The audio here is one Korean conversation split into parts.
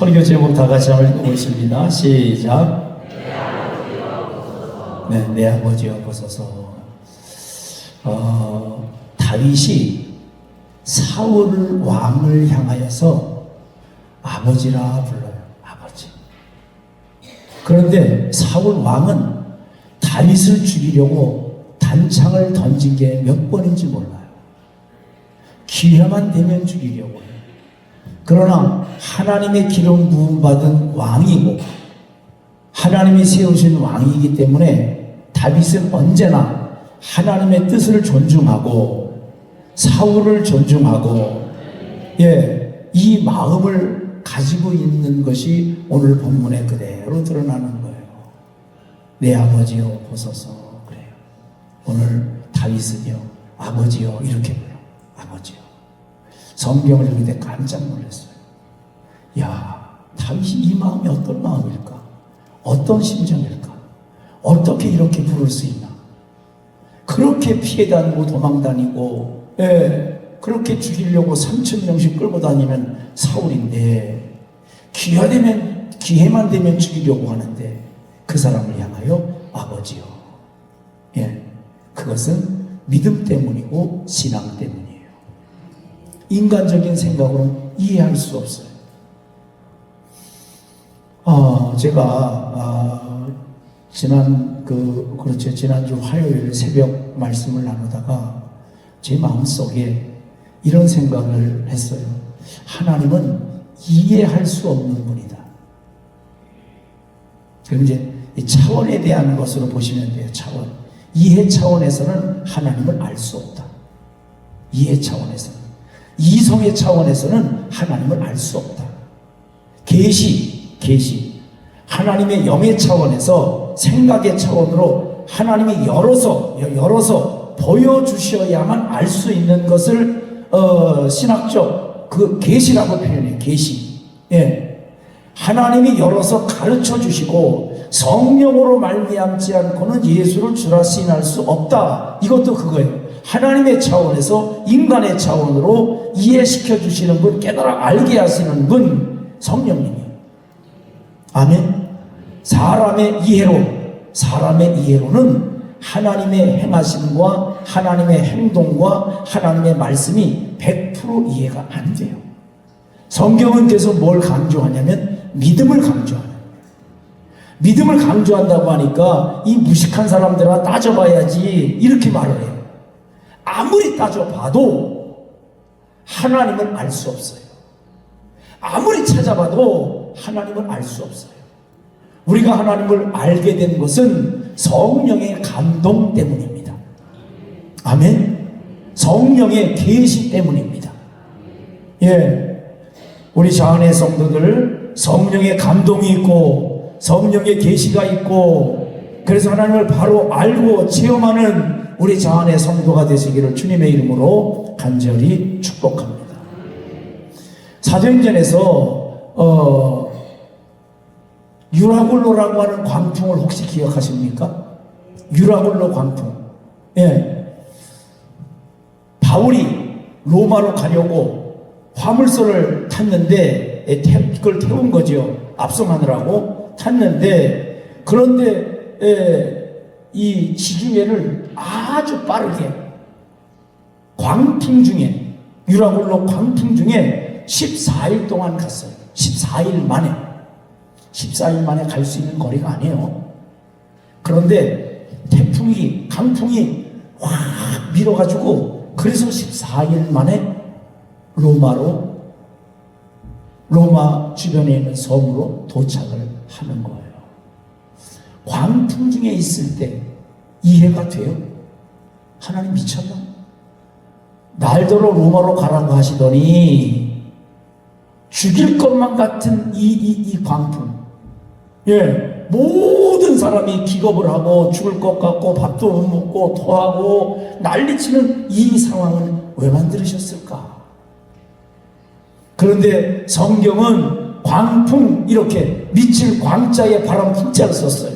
설교 제목 다 같이 한번 읽어보겠습니다. 시작. 네, 내 아버지여 보소서. 어, 다윗이 사울 왕을 향하여서 아버지라 불러요. 아버지. 그런데 사울 왕은 다윗을 죽이려고 단창을 던진 게 몇 번인지 몰라요. 기회만 되면 죽이려고. 그러나 하나님의 기름 부음 받은 왕이고 하나님이 세우신 왕이기 때문에 다윗은 언제나 하나님의 뜻을 존중하고 사울을 존중하고 예, 이 마음을 가지고 있는 것이 오늘 본문에 그대로 드러나는 거예요. 내 아버지여 보소서 그래요. 오늘 다윗은요 아버지여 이렇게 불러 아버지여. 성경을 때 깜짝 놀랐어요. 야, 다윗이 이 마음이 어떤 마음일까? 어떤 심정일까? 어떻게 이렇게 부를 수 있나? 그렇게 피해 다니고 도망 다니고, 예, 그렇게 죽이려고 3천 명씩 끌고 다니는 사울인데, 기회 되면, 기회만 되면 죽이려고 하는데, 그 사람을 향하여 아버지요. 예, 그것은 믿음 때문이고 신앙 때문이에요. 인간적인 생각으로는 이해할 수 없어요. 어, 제가 아, 지난 그 그렇죠 지난주 화요일 새벽 말씀을 나누다가 제 마음 속에 이런 생각을 했어요. 하나님은 이해할 수 없는 분이다. 그럼 이제 이 차원에 대한 것으로 보시면 돼요. 차원. 이해 차원에서는 하나님을 알 수 없다. 이해 차원에서는. 이성의 차원에서는 하나님을 알 수 없다. 계시, 계시. 하나님의 영의 차원에서 생각의 차원으로 하나님이 열어서 열어서 보여주셔야만 알 수 있는 것을 어, 신학적 그 계시라고 표현해. 계시. 예. 하나님이 열어서 가르쳐 주시고 성령으로 말미암지 않고는 예수를 주라 시인할 수 없다. 이것도 그거예요. 하나님의 차원에서 인간의 차원으로 이해시켜 주시는 분, 깨달아 알게 하시는 분, 성령님이에요. 아멘. 사람의 이해로, 사람의 이해로는 하나님의 행하심과 하나님의 행동과 하나님의 말씀이 100% 이해가 안 돼요. 성경은 계속 뭘 강조하냐면 믿음을 강조하는 믿음을 강조한다고 하니까 이 무식한 사람들아 따져봐야지 이렇게 말을 해요. 아무리 따져봐도 하나님을 알 수 없어요. 아무리 찾아봐도 하나님을 알 수 없어요. 우리가 하나님을 알게 된 것은 성령의 감동 때문입니다. 아멘. 성령의 계시 때문입니다. 예. 우리 자은의 성도들 성령의 감동이 있고 성령의 계시가 있고 그래서 하나님을 바로 알고 체험하는 우리 자은의 성도가 되시기를 주님의 이름으로 간절히 축복합니다. 사도행전에서 어, 유라굴로라고 하는 광풍을 혹시 기억하십니까? 유라굴로 광풍. 예. 바울이 로마로 가려고 화물선을 탔는데 예, 태- 그걸 태운 거죠. 압송하느라고 탔는데 그런데 예, 이 지중해를 아주 빠르게 광풍 중에 유라굴로 광풍 중에 14일 동안 갔어요. 14일 만에 14일 만에 갈 수 있는 거리가 아니에요. 그런데 태풍이 강풍이 확 밀어가지고 그래서 14일 만에 로마로 로마 주변에 있는 섬으로 도착을 하는 거예요. 광풍 중에 있을 때 이해가 돼요? 하나님 미쳤나? 날더러 로마로 가라고 하시더니 죽일 것만 같은 이, 이, 이 광풍. 예, 모든 사람이 기겁을 하고 죽을 것 같고 밥도 못 먹고 토하고 난리치는 이 상황을 왜 만들으셨을까? 그런데 성경은 광풍 이렇게 미칠 광자에 바람 풍자를 썼어요.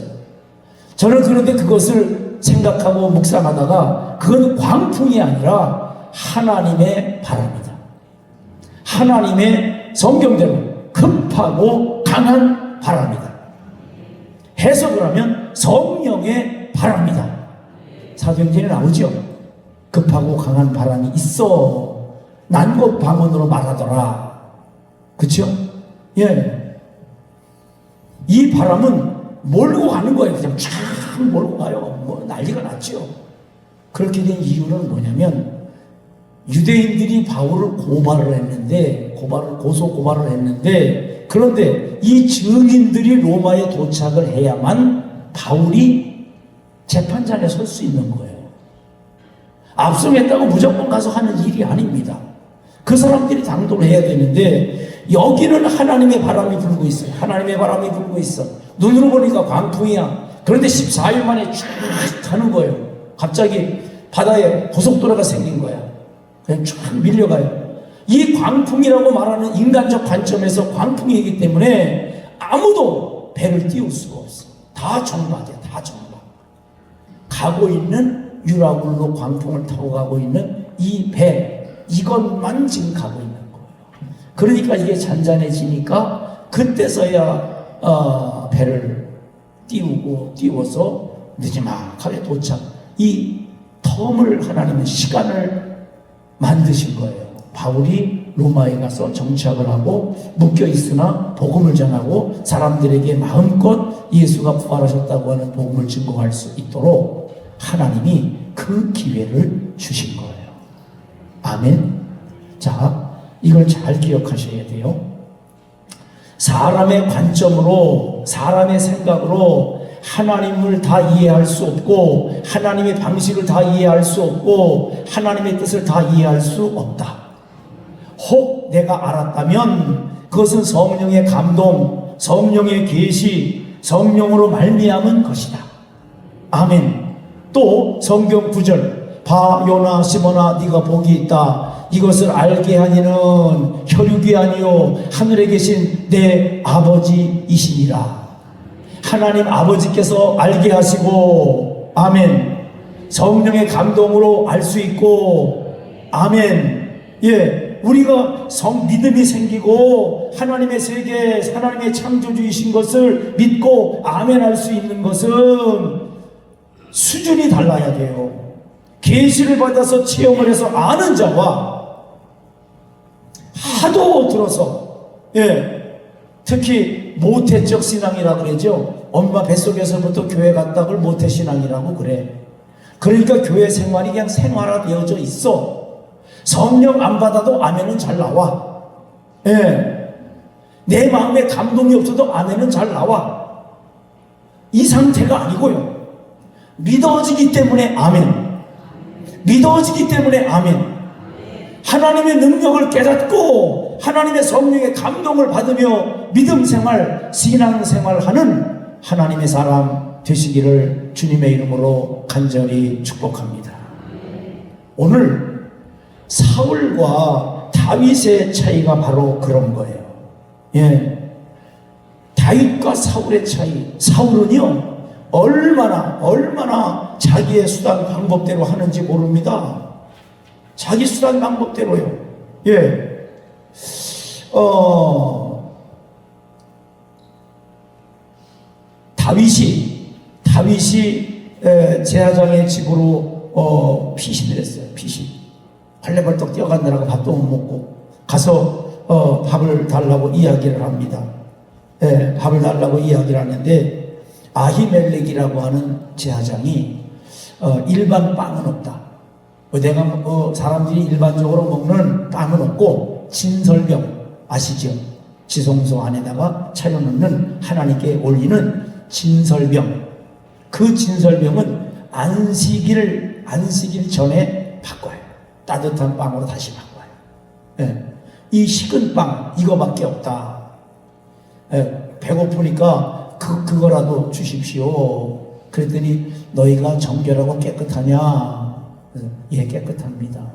저는 그런데 그것을 생각하고 묵상하다가 그건 광풍이 아니라 하나님의 바람이다. 하나님의 성경대로 급하고 강한 바람이다. 해석을 하면 성령의 바람이다. 사도행전에 나오죠. 급하고 강한 바람이 있어. 난곳 방언으로 말하더라. 그쵸? 예. 이 바람은 몰고 가는 거예요. 그냥 쫙 몰고 가요. 뭐 난리가 났죠. 그렇게 된 이유는 뭐냐면 유대인들이 바울을 고발을 했는데 고발을 고소 고발을 했는데 그런데 이 증인들이 로마에 도착을 해야만 바울이 재판장에 설 수 있는 거예요. 압송했다고 무조건 가서 하는 일이 아닙니다. 그 사람들이 당도를 해야 되는데 여기는 하나님의 바람이 불고 있어요. 하나님의 바람이 불고 있어. 눈으로 보니까 광풍이야. 그런데 14일 만에 쭉 가는 거예요. 갑자기 바다에 고속도로가 생긴 거야. 그냥 쭉 밀려가요. 이 광풍이라고 말하는 인간적 관점에서 광풍이기 때문에 아무도 배를 띄울 수가 없어. 다 정박이야, 다 정박. 가고 있는 유라굴로 광풍을 타고 가고 있는 이 배, 이것만 지금 가고 있는. 그러니까 이게 잔잔해지니까 그때서야 어, 배를 띄우고 띄워서 늦지막하게 도착. 이 텀을 하나님은 시간을 만드신 거예요. 바울이 로마에 가서 정착을 하고 묶여 있으나 복음을 전하고 사람들에게 마음껏 예수가 부활하셨다고 하는 복음을 증거할 수 있도록 하나님이 그 기회를 주신 거예요. 아멘. 자, 이걸 잘 기억하셔야 돼요. 사람의 관점으로, 사람의 생각으로 하나님을 다 이해할 수 없고, 하나님의 방식을 다 이해할 수 없고, 하나님의 뜻을 다 이해할 수 없다. 혹 내가 알았다면 그것은 성령의 감동, 성령의 계시, 성령으로 말미암은 것이다. 아멘. 또 성경 구절 바 요나 시모나 네가 복이 있다. 이것을 알게 하니는 혈육이 아니요 하늘에 계신 내 아버지이시니라. 하나님 아버지께서 알게 하시고 아멘. 성령의 감동으로 알 수 있고 아멘. 예. 우리가 성 믿음이 생기고 하나님의 세계, 하나님의 창조주이신 것을 믿고 아멘 할 수 있는 것은 수준이 달라야 돼요. 계시를 받아서 체험을 해서 아는 자와 하도 들어서 예 특히 모태적 신앙이라 그러죠. 엄마 뱃속에서부터 교회 갔다 그걸 모태 신앙이라고 그래. 그러니까 교회 생활이 그냥 생활화되어져 있어. 성령 안 받아도 아멘은 잘 나와. 예. 내 마음에 감동이 없어도 아멘은 잘 나와. 이 상태가 아니고요. 믿어지기 때문에 아멘. 믿어지기 때문에 아멘. 하나님의 능력을 깨닫고 하나님의 성령의 감동을 받으며 믿음 생활, 신앙 생활하는 하나님의 사람 되시기를 주님의 이름으로 간절히 축복합니다. 오늘 사울과 다윗의 차이가 바로 그런 거예요. 예. 다윗과 사울의 차이. 사울은요, 얼마나, 얼마나 자기의 수단 방법대로 하는지 모릅니다. 자기 수단 방법대로요. 예. 어, 다윗이, 다윗이 에, 제사장의 집으로 어, 피신을 했어요. 피신. 벌레벌떡 뛰어가느라고 밥도 못 먹고 가서 어, 밥을 달라고 이야기를 합니다. 예, 밥을 달라고 이야기를 하는데 아히멜렉이라고 하는 제사장이 어, 일반 빵은 없다. 어, 내가 어, 사람들이 일반적으로 먹는 빵은 없고 진설병 아시죠? 지성소 안에다가 차려놓는 하나님께 올리는 진설병. 그 진설병은 안식일 안식일 전에 바꿔요. 따뜻한 빵으로 다시 바꿔요. 예. 이 식은 빵 이거밖에 없다. 예. 배고프니까 그 그거라도 주십시오. 그랬더니 너희가 정결하고 깨끗하냐? 예, 깨끗합니다.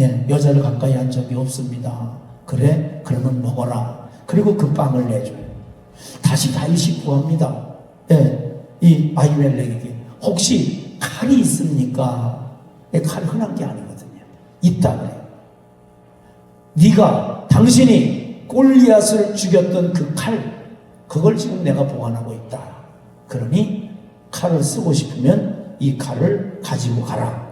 예, 여자를 가까이 한 적이 없습니다. 그래? 그러면 먹어라. 그리고 그 빵을 내줘요. 다시 다윗이 구합니다. 예, 이 아이멜렉에게 혹시 칼이 있습니까? 예, 칼 흔한 게 아니거든요. 있다 그래요. 네가 당신이 골리앗을 죽였던 그 칼, 그걸 지금 내가 보관하고 있다. 그러니 칼을 쓰고 싶으면 이 칼을 가지고 가라.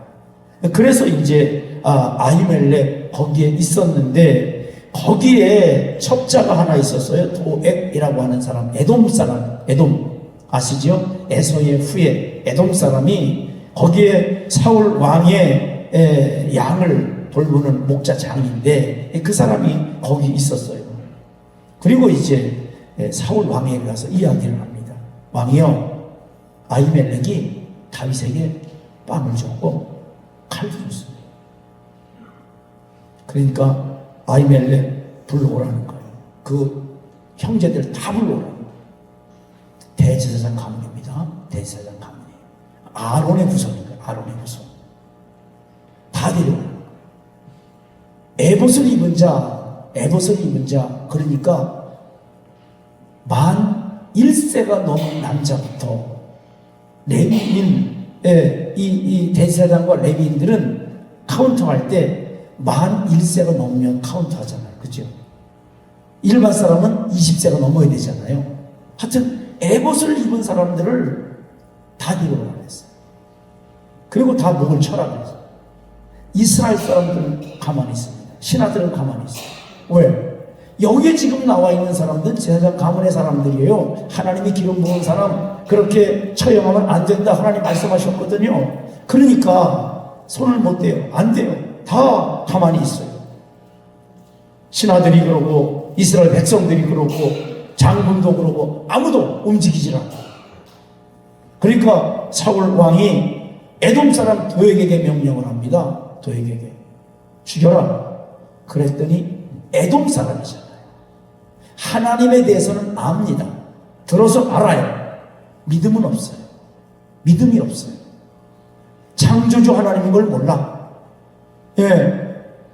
그래서 이제 아, 아히멜렉 거기에 있었는데 거기에 첩자가 하나 있었어요. 도액이라고 하는 사람, 에돔 사람, 에돔 아시죠? 에서의 후예 에돔 사람이 거기에 사울 왕의 에, 양을 돌보는 목자 장인데 그 사람이 거기 있었어요. 그리고 이제 에, 사울 왕에게 가서 이야기를 합니다. 왕이요, 아히멜렉이 다윗에게 빵을 줬고 칼도 줬습니다. 그러니까 아히멜렉 불러오라는 거예요. 그 형제들 다 불러오라는 거예요. 대제사장 가문입니다. 대제사장 가문이에요. 아론의 후손인가요? 아론의 후손. 다 데려오라는 거예요. 에봇을 입은 자, 에봇을 입은 자, 그러니까 만 1세가 넘은 남자부터 레위인의 이, 이 대제사장과 레위인들은 카운터할 때 만 1세가 넘으면 카운트하잖아요. 그죠? 일반 사람은 20세가 넘어야 되잖아요. 하여튼 에봇을 입은 사람들을 다 데려오라 그랬어요. 그리고 다 목을 쳐라 그랬어요. 이스라엘 사람들은 가만히 있습니다. 신하들은 가만히 있어요. 왜? 여기에 지금 나와 있는 사람들은 제사장 가문의 사람들이에요. 하나님이 기름 부은 사람 그렇게 처형하면 안 된다 하나님 말씀하셨거든요. 그러니까 손을 못 대요. 안 돼요. 다 가만히 있어요. 신하들이 그러고 이스라엘 백성들이 그러고 장군도 그러고 아무도 움직이질 않고 그러니까 사울 왕이 에돔 사람 도에게게 명령을 합니다. 도에게게 죽여라. 그랬더니 에돔 사람이잖아요. 하나님에 대해서는 압니다. 들어서 알아요. 믿음은 없어요. 믿음이 없어요. 창조주 하나님인 걸 몰라. 예.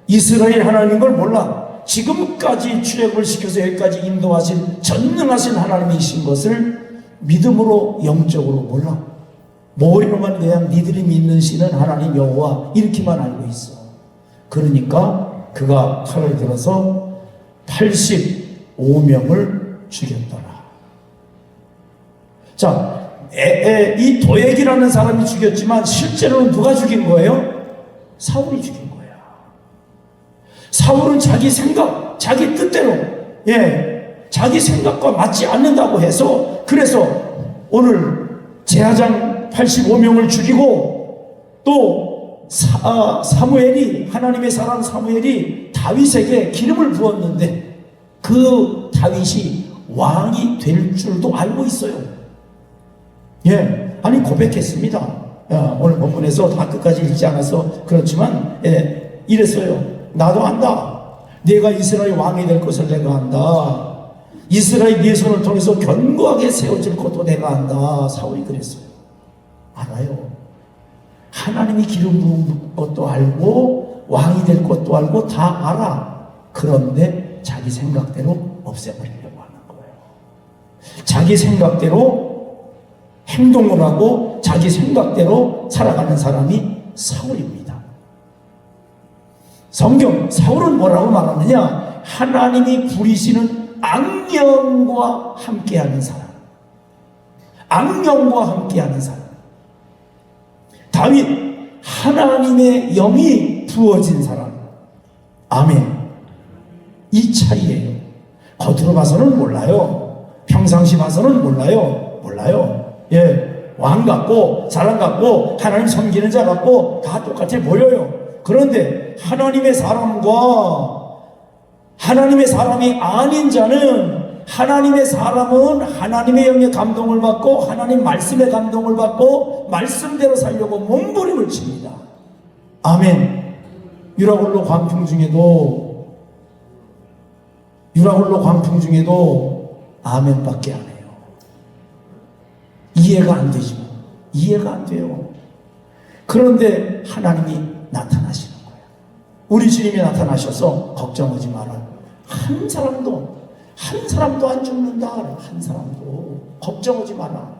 이스라엘 하나님인 걸 몰라. 지금까지 출애굽을 시켜서 여기까지 인도하신 전능하신 하나님이신 것을 믿음으로 영적으로 몰라. 머리로만 그냥 니들이 믿는 신은 하나님 여호와 이렇게만 알고 있어. 그러니까 그가 칼을 들어서 85명을 죽였더라. 자, 에, 에, 이 도액이라는 사람이 죽였지만 실제로는 누가 죽인 거예요? 사울이 죽인 거야. 사울은 자기 생각, 자기 뜻대로, 예, 자기 생각과 맞지 않는다고 해서, 그래서 오늘 제사장 85명을 죽이고, 또 사, 아, 사무엘이, 하나님의 사람 사무엘이 다윗에게 기름을 부었는데, 그 다윗이 왕이 될 줄도 알고 있어요. 예, 아니 고백했습니다. 야, 오늘 본문에서 다 끝까지 읽지 않아서 그렇지만 예, 이랬어요. 나도 안다. 내가 이스라엘 왕이 될 것을 내가 안다. 이스라엘 네 손을 통해서 견고하게 세워질 것도 내가 안다. 사울이 그랬어요. 알아요. 하나님이 기름 부은 것도 알고 왕이 될 것도 알고 다 알아. 그런데 자기 생각대로 없애버리려고 하는 거예요. 자기 생각대로 행동을 하고 자기 생각대로 살아가는 사람이 사울입니다. 성경 사울은 뭐라고 말하느냐? 하나님이 부리시는 악령과 함께하는 사람. 악령과 함께하는 사람. 다윗 하나님의 영이 부어진 사람. 아멘. 이 차이예요. 겉으로 봐서는 몰라요. 평상시 봐서는 몰라요. 몰라요. 예, 왕 같고 사람 같고 하나님 섬기는 자 같고 다 똑같이 보여요. 그런데 하나님의 사람과 하나님의 사람이 아닌 자는 하나님의 사람은 하나님의 영의 감동을 받고 하나님 말씀의 감동을 받고 말씀대로 살려고 몸부림을 칩니다. 아멘. 유라굴로 광풍 중에도 유라굴로 광풍 중에도 아멘밖에 안 해요. 이해가 안 되죠. 이해가 안 돼요. 그런데 하나님이 나타나시는 거예요. 우리 주님이 나타나셔서 걱정하지 마라. 한 사람도 한 사람도 안 죽는다. 한 사람도 걱정하지 마라.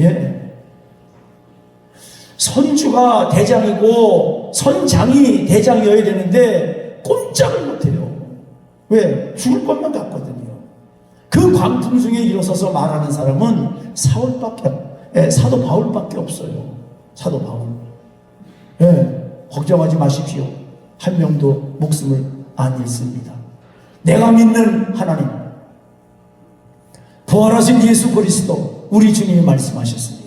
예. 선주가 대장이고 선장이 대장이어야 되는데 꼼짝을 못해요. 왜? 죽을 것만 같거든요. 그 광풍 중에 일어서서 말하는 사람은 사울밖에, 예, 사도 바울밖에 없어요. 사도 바울. 예, 걱정하지 마십시오. 한 명도 목숨을 안 잃습니다. 내가 믿는 하나님, 부활하신 예수 그리스도, 우리 주님이 말씀하셨습니다.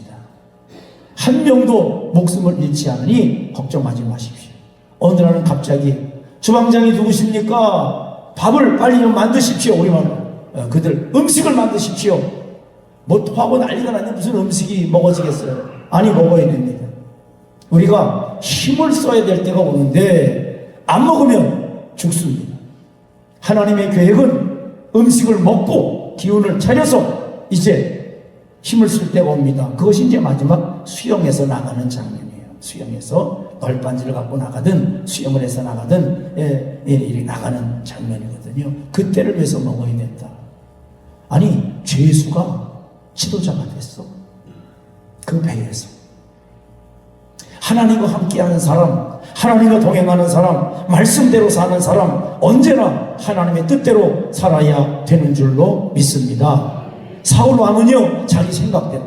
한 명도 목숨을 잃지 않으니 걱정하지 마십시오. 어느 날은 갑자기 주방장이 누구십니까? 밥을 빨리 좀 만드십시오. 우리말로. 어, 그들 음식을 만드십시오. 뭐 토하고 난리가 났는데 무슨 음식이 먹어지겠어요? 아니 먹어야 됩니다. 우리가 힘을 써야 될 때가 오는데 안 먹으면 죽습니다. 하나님의 계획은 음식을 먹고 기운을 차려서 이제 힘을 쓸 때가 옵니다. 그것이 이제 마지막 수영에서 나가는 장면이에요. 수영에서 널빤지를 갖고 나가든 수영을 해서 나가든 예, 예, 이렇게 나가는 장면이거든요. 그때를 위해서 먹어야 된다. 아니 죄수가 지도자가 됐어. 그 배에서. 하나님과 함께하는 사람, 하나님과 동행하는 사람, 말씀대로 사는 사람, 언제나 하나님의 뜻대로 살아야 되는 줄로 믿습니다. 사울 왕은요, 자기 생각대로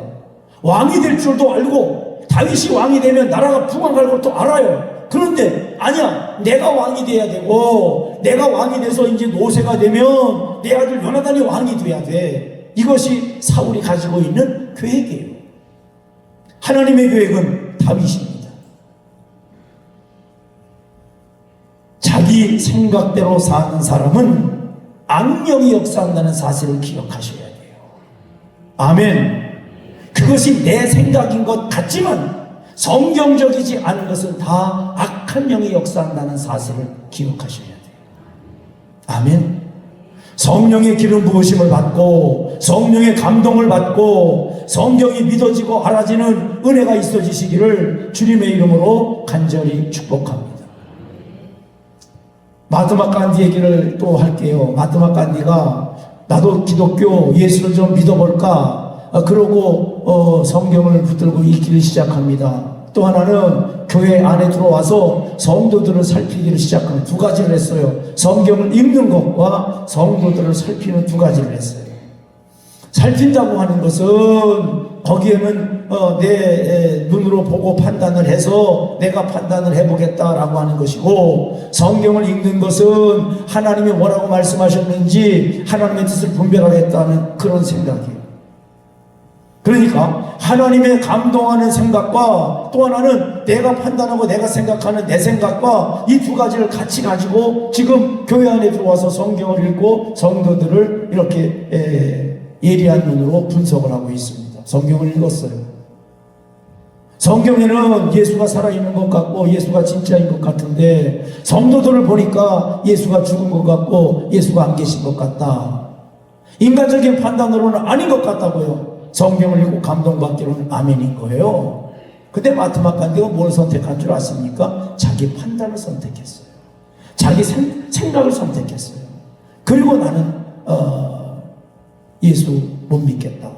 왕이 될 줄도 알고 다윗이 왕이 되면 나라가 부강할 것도 알아요. 그런데 아니야, 내가 왕이 돼야 되고 내가 왕이 돼서 이제 노세가 되면 내 아들 요나단이 왕이 돼야 돼. 이것이 사울이 가지고 있는 계획이에요. 하나님의 계획은 다윗입니다. 자기 생각대로 사는 사람은 악령이 역사한다는 사실을 기억하셔야 돼요. 아멘. 그것이 내 생각인 것 같지만 성경적이지 않은 것은 다 악한 영이 역사한다는 사실을 기억하셔야 돼요. 아멘. 성령의 기름 부으심을 받고 성령의 감동을 받고 성경이 믿어지고 알아지는 은혜가 있어지시기를 주님의 이름으로 간절히 축복합니다. 마트마 간디 얘기를 또 할게요. 마트마 간디가 나도 기독교 예수를 좀 믿어볼까? 아, 그러고 어, 성경을 붙들고 읽기를 시작합니다. 또 하나는 교회 안에 들어와서 성도들을 살피기를 시작합니다. 두 가지를 했어요. 성경을 읽는 것과 성도들을 살피는 두 가지를 했어요. 살핀다고 하는 것은 거기에는 어, 내 에, 눈으로 보고 판단을 해서 내가 판단을 해보겠다라고 하는 것이고 성경을 읽는 것은 하나님이 뭐라고 말씀하셨는지 하나님의 뜻을 분별하겠다는 그런 생각이에요. 그러니까 하나님의 감동하는 생각과 또 하나는 내가 판단하고 내가 생각하는 내 생각과 이 두 가지를 같이 가지고 지금 교회 안에 들어와서 성경을 읽고 성도들을 이렇게 에, 예리한 눈으로 분석을 하고 있습니다. 성경을 읽었어요. 성경에는 예수가 살아있는 것 같고 예수가 진짜인 것 같은데 성도들을 보니까 예수가 죽은 것 같고 예수가 안 계신 것 같다. 인간적인 판단으로는 아닌 것 같다고요. 성경을 읽고 감동받기로는 아멘인 거예요. 근데 마트마 간디가 뭘 선택한 줄 아십니까? 자기 판단을 선택했어요. 자기 생, 생각을 선택했어요. 그리고 나는 어, 예수 못 믿겠다.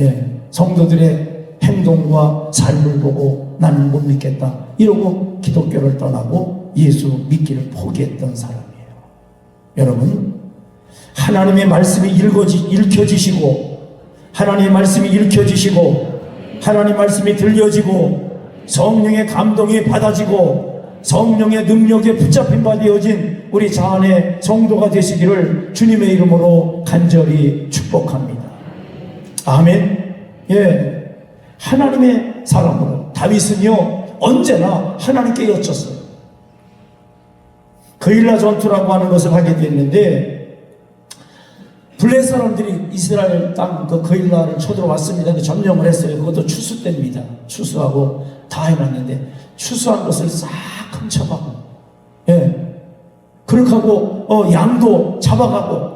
예, 성도들의 행동과 삶을 보고 나는 못 믿겠다. 이러고 기독교를 떠나고 예수 믿기를 포기했던 사람이에요. 여러분, 하나님의 말씀이 읽어지, 읽혀지시고, 하나님의 말씀이 읽혀지시고, 하나님 말씀이 들려지고, 성령의 감동이 받아지고, 성령의 능력에 붙잡힌 바 되어진 우리 자안의 성도가 되시기를 주님의 이름으로 간절히 축복합니다. 아멘. 예. 하나님의 사람으로 다윗은요 언제나 하나님께 여쭸어요. 거일라 전투라고 하는 것을 하게 됐는데 블레 사람들이 이스라엘 땅 그 거일라를 쳐들어왔습니다. 점령을 했어요. 그것도 추수 때입니다. 추수하고 다 해놨는데 추수한 것을 싹 훔쳐가고 예. 그렇게 하고 어, 양도 잡아가고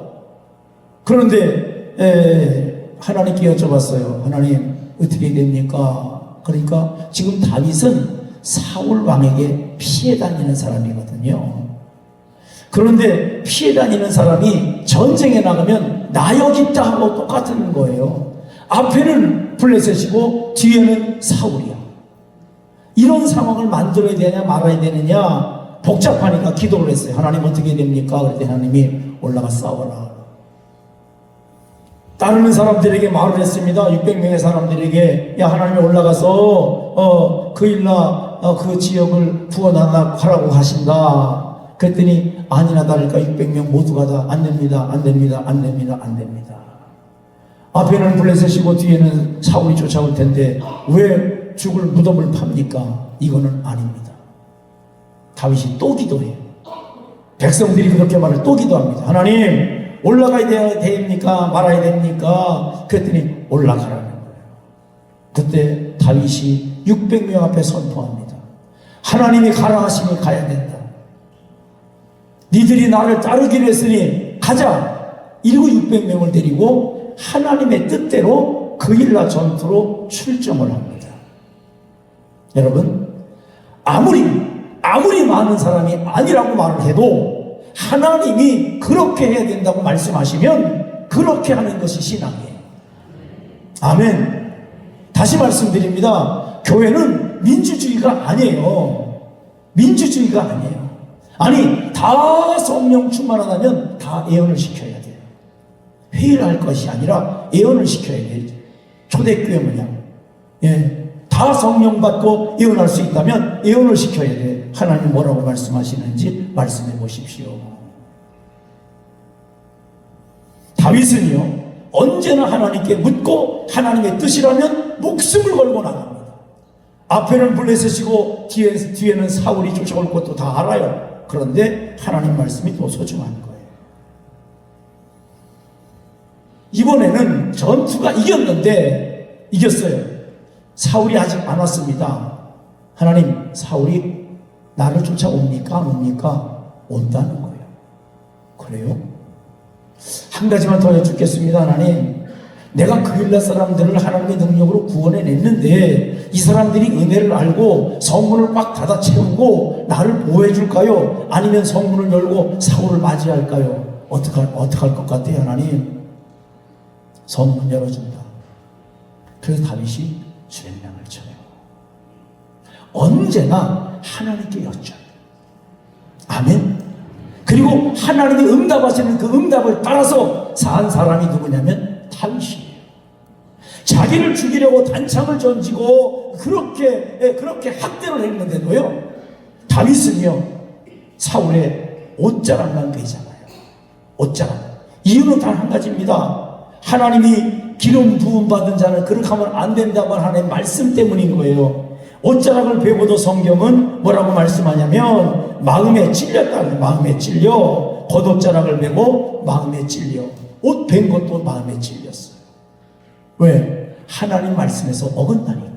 그런데 에, 하나님께 여쭤봤어요. 하나님 어떻게 됩니까? 그러니까 지금 다윗은 사울 왕에게 피해 다니는 사람이거든요. 그런데 피해 다니는 사람이 전쟁에 나가면 나 여기 있다 하고 똑같은 거예요. 앞에는 블레셋이고 뒤에는 사울이야. 이런 상황을 만들어야 되냐 말아야 되느냐 복잡하니까 기도를 했어요. 하나님 어떻게 됩니까? 그랬더니 하나님이 올라가 싸워라. 따르는 사람들에게 말을 했습니다. 600명의 사람들에게 야 하나님이 올라가서 어 그 일나 어, 그 지역을 구원하라고 하신다. 그랬더니 아니나 다를까 600명 모두가 다 안 됩니다. 안 됩니다. 안 됩니다. 안 됩니다. 앞에는 블레셋이고 뒤에는 사울이 쫓아올 텐데 왜 죽을 무덤을 팝니까? 이거는 아닙니다. 다윗이 또 기도해요. 백성들이 그렇게 말을 또 기도합니다. 하나님 올라가야 돼- 됩니까? 말아야 됩니까? 그랬더니 올라가라는 거예요. 그때 다윗이 600명 앞에 선포합니다. 하나님이 가라 하시니 가야 된다. 니들이 나를 따르기로 했으니 가자. 이러고 600명을 데리고 하나님의 뜻대로 그 일나 전투로 출정을 합니다. 여러분, 아무리, 아무리 많은 사람이 아니라고 말을 해도 하나님이 그렇게 해야 된다고 말씀하시면 그렇게 하는 것이 신앙이에요. 아멘. 다시 말씀드립니다. 교회는 민주주의가 아니에요. 민주주의가 아니에요. 아니, 다 성령 충만하다면 다 예언을 시켜야 돼요. 회의를 할 것이 아니라 예언을 시켜야 돼요. 초대교회 뭐냐? 예. 다 성령 받고 예언할 수 있다면 예언을 시켜야 돼. 하나님 뭐라고 말씀하시는지 말씀해 보십시오. 다윗은요, 언제나 하나님께 묻고 하나님의 뜻이라면 목숨을 걸고 나갑니다. 앞에는 블레셋이고 뒤에, 뒤에는 사울이 쫓아올 것도 다 알아요. 그런데 하나님 말씀이 또 소중한 거예요. 이번에는 전투가 이겼는데 이겼어요. 사울이 아직 안 왔습니다. 하나님, 사울이 나를 쫓아옵니까? 안 옵니까? 온다는 거예요. 그래요? 한 가지만 더 여쭙겠습니다, 하나님. 내가 그일라 사람들을 하나님의 능력으로 구원해 냈는데 이 사람들이 은혜를 알고 성문을 꽉 닫아 채우고 나를 보호해 줄까요? 아니면 성문을 열고 사울을 맞이할까요? 어떡할, 어떡할 것 같아요, 하나님? 성문 열어준다. 그래서 다윗이 주행량을 쳐요. 언제나 하나님께 여쭤요. 아멘. 그리고 하나님이 응답하시는 그 응답을 따라서 산 사람이 누구냐면 다윗이에요. 자기를 죽이려고 단창을 던지고 그렇게 예, 그렇게 학대를 했는데도요. 다윗은요 사울의 옷자락만 베잖아요. 옷자락. 이유는 단 한 가지입니다. 하나님이 기름 부음 받은 자는 그렇게 하면 안 된다고 하는 말씀 때문인 거예요. 옷자락을 베고도 성경은 뭐라고 말씀하냐면 마음에 찔렸다는 마음에 찔려 겉옷자락을 베고 마음에 찔려 옷벤 것도 마음에 찔렸어요. 왜? 하나님 말씀에서 어긋나니까.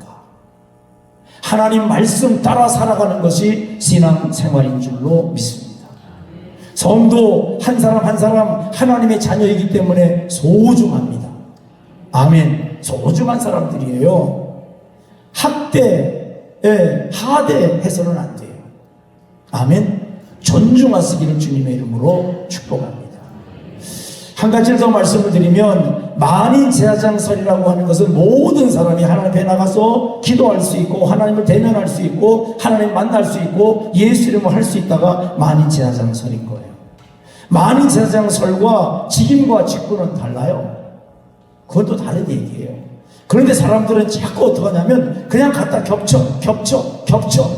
하나님 말씀 따라 살아가는 것이 신앙 생활인 줄로 믿습니다. 성도 한 사람 한 사람 하나님의 자녀이기 때문에 소중합니다. 아멘. 소중한 사람들이에요. 학대, 예, 하대해서는 안 돼요. 아멘. 존중하시기를 주님의 이름으로 축복합니다. 한 가지를 더 말씀을 드리면 만인 제사장설이라고 하는 것은 모든 사람이 하나님 앞에 나가서 기도할 수 있고 하나님을 대면할 수 있고 하나님 만날 수 있고 예수 이름을 할 수 있다가 만인 제사장설인 거예요. 만인 제사장설과 직임과 직분은 달라요. 또 다른 얘기예요. 그런데 사람들은 자꾸 어떻게 하냐면 그냥 갖다 겹쳐 겹쳐 겹쳐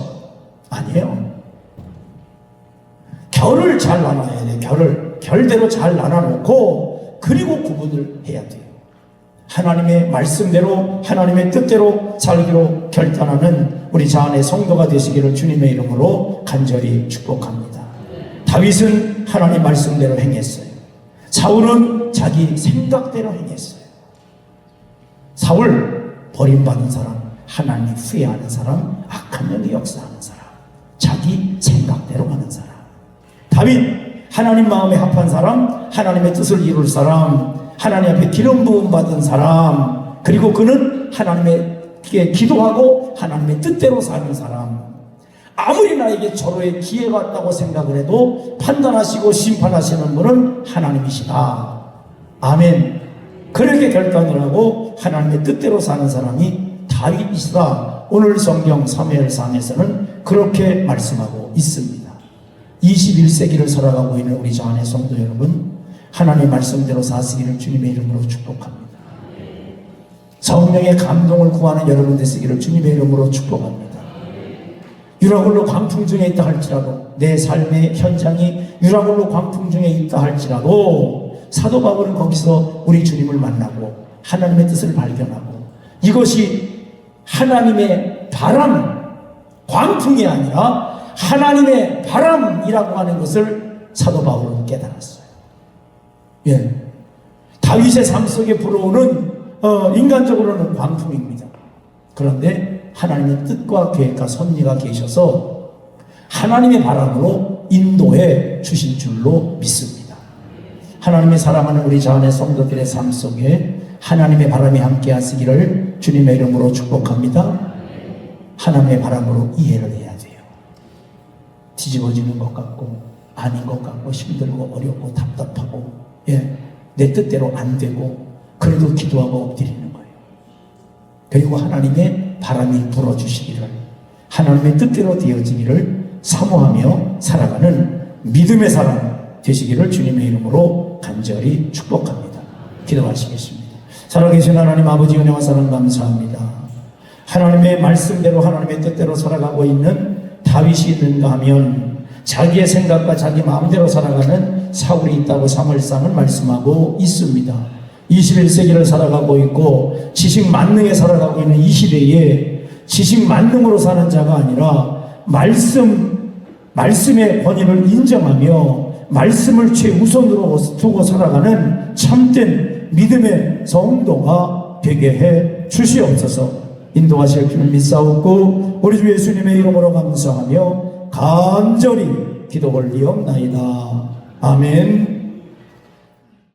아니에요. 결을 잘 나눠야 돼. 결을 결대로 잘 나눠놓고 그리고 구분을 해야 돼요. 하나님의 말씀대로 하나님의 뜻대로 살기로 결단하는 우리 자안의 성도가 되시기를 주님의 이름으로 간절히 축복합니다. 다윗은 하나님 말씀대로 행했어요. 사울은 자기 생각대로 행했어요. 사울 버림받은 사람, 하나님 후회하는 사람, 악한 영이 역사하는 사람, 자기 생각대로 하는 사람. 다윗 하나님 마음에 합한 사람, 하나님의 뜻을 이룰 사람, 하나님 앞에 기름 부음 받은 사람, 그리고 그는 하나님께 기도하고 하나님의 뜻대로 사는 사람. 아무리 나에게 절호의 기회가 왔다고 생각을 해도 판단하시고 심판하시는 분은 하나님이시다. 아멘. 그렇게 결단을 하고 하나님의 뜻대로 사는 사람이 다윗이시다. 오늘 성경 사무엘상에서는 그렇게 말씀하고 있습니다. 21세기를 살아가고 있는 우리 저 안의 성도 여러분, 하나님의 말씀대로 사시기를 주님의 이름으로 축복합니다. 성령의 감동을 구하는 여러분 되시기를 주님의 이름으로 축복합니다. 유라굴로 광풍 중에 있다 할지라도 내 삶의 현장이 유라굴로 광풍 중에 있다 할지라도 사도 바울은 거기서 우리 주님을 만나고 하나님의 뜻을 발견하고 이것이 하나님의 바람 광풍이 아니라 하나님의 바람이라고 하는 것을 사도 바울은 깨달았어요. 예. 다윗의 삶 속에 불어오는 어, 인간적으로는 광풍입니다. 그런데 하나님의 뜻과 계획과 섭리가 계셔서 하나님의 바람으로 인도해 주신 줄로 믿습니다. 하나님의 사랑하는 우리 자안의 성도들의 삶 속에 하나님의 바람이 함께 하시기를 주님의 이름으로 축복합니다. 하나님의 바람으로 이해를 해야. 뒤집어지는 것 같고 아닌 것 같고 힘들고 어렵고 답답하고 예, 내 뜻대로 안 되고 그래도 기도하고 엎드리는 거예요. 그리고 하나님의 바람이 불어주시기를 하나님의 뜻대로 되어지기를 사모하며 살아가는 믿음의 사람 되시기를 주님의 이름으로 간절히 축복합니다. 기도하시겠습니다. 살아계신 하나님 아버지 은혜와 사랑 감사합니다. 하나님의 말씀대로 하나님의 뜻대로 살아가고 있는 다윗이 있는가 하면 자기의 생각과 자기 마음대로 살아가는 사울이 있다고 사물상을 말씀하고 있습니다. 21세기를 살아가고 있고 지식 만능에 살아가고 있는 이 시대에 지식 만능으로 사는 자가 아니라 말씀 말씀의 권위를 인정하며 말씀을 최우선으로 두고 살아가는 참된 믿음의 성도가 되게 해 주시옵소서. 인도하실 주를 믿사옵고 우리 주 예수님의 이름으로 감사하며 간절히 기도 올리옵나이다. 아멘.